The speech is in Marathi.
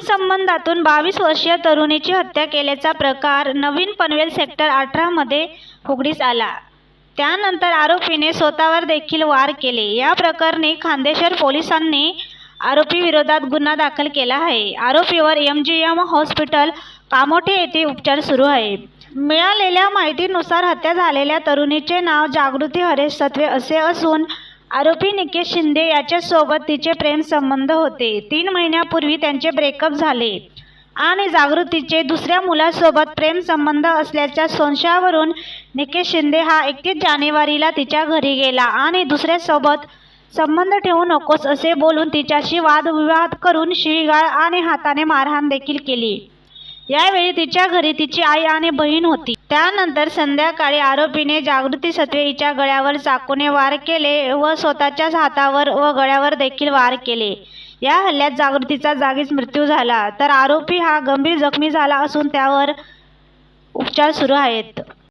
संबंधातून बावीस वर्षीय तरुणीची हत्या केल्याचा प्रकार नवीन पनवेल सेक्टर अठरामध्ये उघडीस आला. त्यानंतर आरोपीने स्वतःवर देखील वार केले. या प्रकरणी खांदेश्वर पोलिसांनी आरोपीविरोधात गुन्हा दाखल केला आहे. आरोपीवर M G M hospital Kamothe येथे उपचार सुरू आहे. मिळालेल्या माहितीनुसार हत्या झालेल्या तरुणीचे नाव जागृती हरेश सत्वे असे असून आरोपी निकेश शिंदे याच्यासोबत तिचे प्रेमसंबंध होते. तीन महिन्यापूर्वी त्यांचे ब्रेकअप झाले. आणि जागृतीचे दुसऱ्या मुलासोबत प्रेमसंबंध असल्याच्या संशयावरून निकेश शिंदे हा एकतीस जानेवारीला तिच्या घरी गेला. आणि दुसऱ्यासोबत संबंध ठेवू नकोस असे बोलून तिच्याशी वादविवाद करून शिवीगाळ आणि हाताने मारहाण देखील केली. यावेळी तिच्या घरी तिची आई आणि बहीण होती. त्यानंतर संध्याकाळी आरोपीने जागृती सत्वे हिच्या गळ्यावर चाकूने वार केले व स्वतःच्याच हातावर व गळ्यावर देखील वार केले. या हल्ल्यात जागृतीचा जागीच मृत्यू झाला. तर आरोपी हा गंभीर जखमी झाला असून त्यावर उपचार सुरू आहेत.